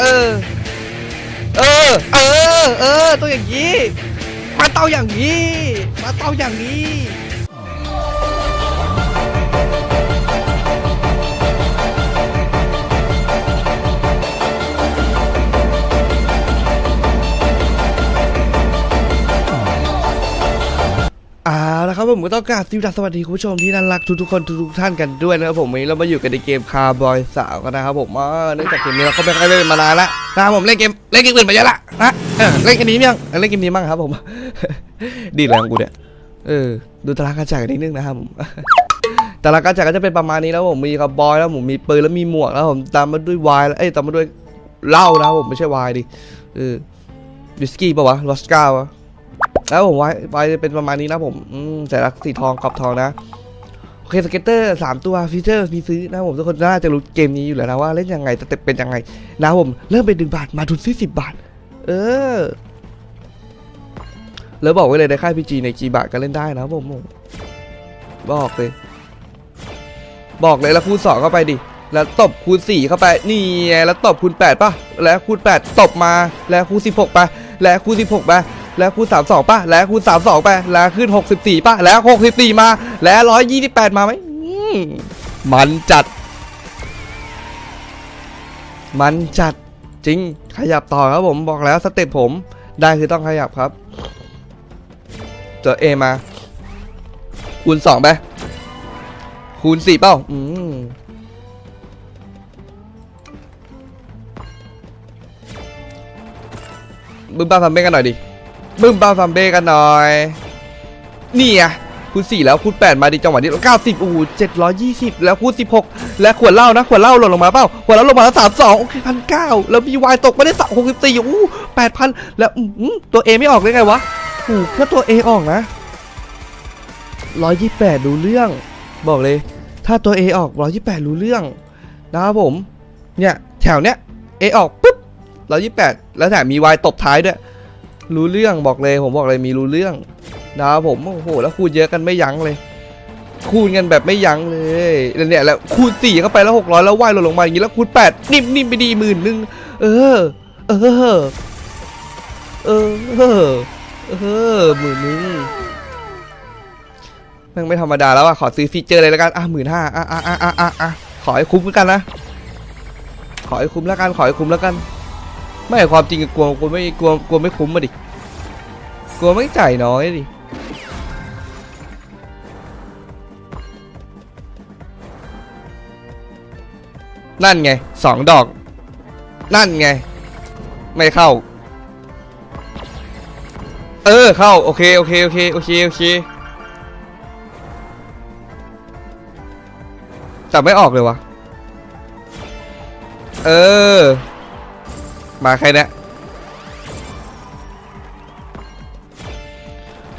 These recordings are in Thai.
เออ เออ เออ เออตัวอย่างนี้ มาเตาอย่างนี้ มาเตาอย่างนี้ ล้วครับผมก็ต้องกราบสวัสดีคุณผู้ชมที่น่ารักทุกๆคนทุกๆท่านกันด้วยนะครับผมวันนี้เรามาอยู่กันในเกมคาร์บอยสาวกันนะครับผมเนื่องจากเกมนี้เราก็ไม่ค่อยเล่นมานานละนะครับผมเล่นเกมเล่นเกมอื่นมาเยอะละนะเล่นเกมนี้ยังเล่นเกมนี้บ้งครับผมดีแล้วกูเนี่ยเออดูตารางการจ่ายกันนิดนึงนะครับผมตารางการจ่ายก็จะเป็นประมาณนี้แล้วผมมีคาร์บอยแล้วผมมีปืนแล้วมีหมวกแล้วผมตามมาด้วยวน์แล้วเอ้ยตามมาด้วยเหล้านะครับผมไม่ใช่วน์ดิเออวิสกี้ปะวะลอสกาวะ แล้วผมไว้ไว้เป็นประมาณนี้นะผมอืมแต่ละสีทองกรอบทองนะโอเคสเก็ตเตอร์สามตัวฟีเจอร์มีซื้อนะผมทุกคนน่าจะรู้เกมนี้อยู่แล้วนะว่าเล่นยังไงสเต็ปเป็นยังไงนะผมเริ่มเป็นหนึ่งบาทมาทุนที่สิบบาท เออแล้วบอกไว้เลยในค่ายพีจีในกีบาทก็เล่นได้นะผมบอกเลย บอกเลยแล้วคูณสองเข้าไปดิแล้วตบคูณสี่เข้าไปนี่แล้วตบคูณแปดป่ะแล้วคูณแปดตบมาแล้วคูณสิบหกไปแล้วคูณสิบหกไป แล้วคูณสามสองป่ะ แล้วคูณสามสองไป แล้วขึ้นหกสิบสี่ป่ะ แล้วหกสิบสี่มา แล้วร้อยยี่สิบแปดมาไหมมันจัด มันจัดจริง ขยับต่อครับผม บอกแล้วสเต็ปผม ได้คือต้องขยับครับตัวเอมา คูณสองไป คูณสี่เป้า อืมบึ้มบ้าฟัมเบ้กันหน่อยดิ บึ้มบ้าฟัมเบ้กันหน่อย นี่อะคูณสี่แล้วคูณแปดมาดิจังหวะนี้เก้าสิบอู้เจ็ดร้อยยี่สิบแล้วคูณสิบหกและขวดเหล้านะขวดเหล้าหล่นลงมาเปล่าขวดเหล้าลงมาแล้วสามสองโอเคพันเก้าแล้วมีวายตกมาได้สามหกสิบสี่อู้แปดพันแล้วอื้อหือตัวเอไม่ออกได้ไงวะโอ้โหแค่ตัวเอออกนะร้อยยี่แปดรู้เรื่อง บอกเลย ถ้าตัวเอออกร้อยยี่แปดรู้เรื่องนะครับผม เนี่ยแถวเนี้ยเอออกปุ๊บร้อยยี่แปดแล้วแถมมีวายตบท้ายด้วย รู้เรื่องบอกเลยผมบอกเลยมีรู้เรื่องนะครับผมโอ้โหแล้วคูณเยอะกันไม่ยั้งเลย คูณกันแบบไม่ยั้งเลยแล้วเนี่ยแล้วคูณสี่เข้าไปแล้วหกร้อยแล้วว่ายลดลงมาอย่างนี้แล้วคูณแปดนิ่มนิ่มไปดีหมื่นหนึ่งเออ เออ เออ เออหมื่นหนึ่งม่งไม่ธรรมดาแล้วอะขอซื้อฟีเจอร์เลยแล้วกันอะหมื่นห้าอะอะอะอะอะขอให้คุ้มกันนะขอให้คุ้มแล้วกันขอให้คุ้มแล้วกัน ไม่ความจริงกลัวกลัวไม่กลัวกลัวไม่คุ้มมาดิกลัวไม่จ่ายน้อยดินั่นไงสองดอก นั่นไง ไม่เข้า เออเข้า โอเค โอเค โอเค โอเค โอเคแต่ไม่ออกเลยวะ เออ มาใครเนี่ย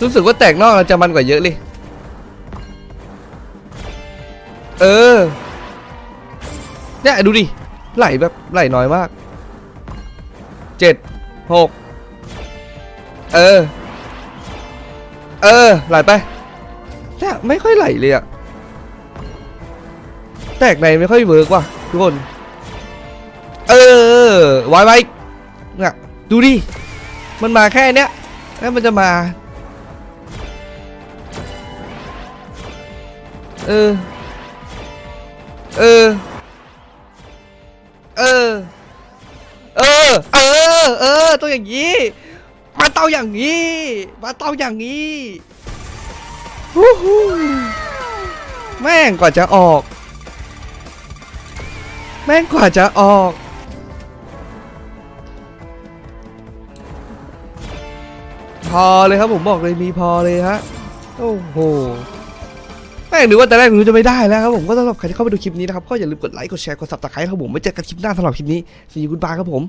รู้สึกว่าแตกนอกจะมันกว่าเยอะเลย เออ เนี่ยดูดิ ไหลแบบไหลน้อยมาก เจ็ด หก เออ เออ ไหลไปเนี่ยไม่ค่อยไหลเลยอะแตกในไม่ค่อยเวิร์กว่ะทุกคน เออ ไว้ไว้เนี่ยดูดิ มันมาแค่เนี้ยแล้วมันจะมา เออ เออ เออ เออ เออ เออ ตัวอย่างนี้ มาเตาอย่างนี้ มาเตาอย่างนี้ฮู้ฮู้แม่งกว่าจะออก แม่งกว่าจะออก พอเลยครับผมบอกเลยมีพอเลยฮะโอ้โหแม่งนึกว่าแต่แรกนึกจะไม่ได้แล้วครับผมก็สำหรับใครที่เข้ามาดูคลิปนี้นะครับก็อย่าลืมกดไลค์กดแชร์กดซับสไครต์ครับผมไว้เจอกันคลิปหน้าสำหรับคลิปนี้สวัสดีคุณบาครับผม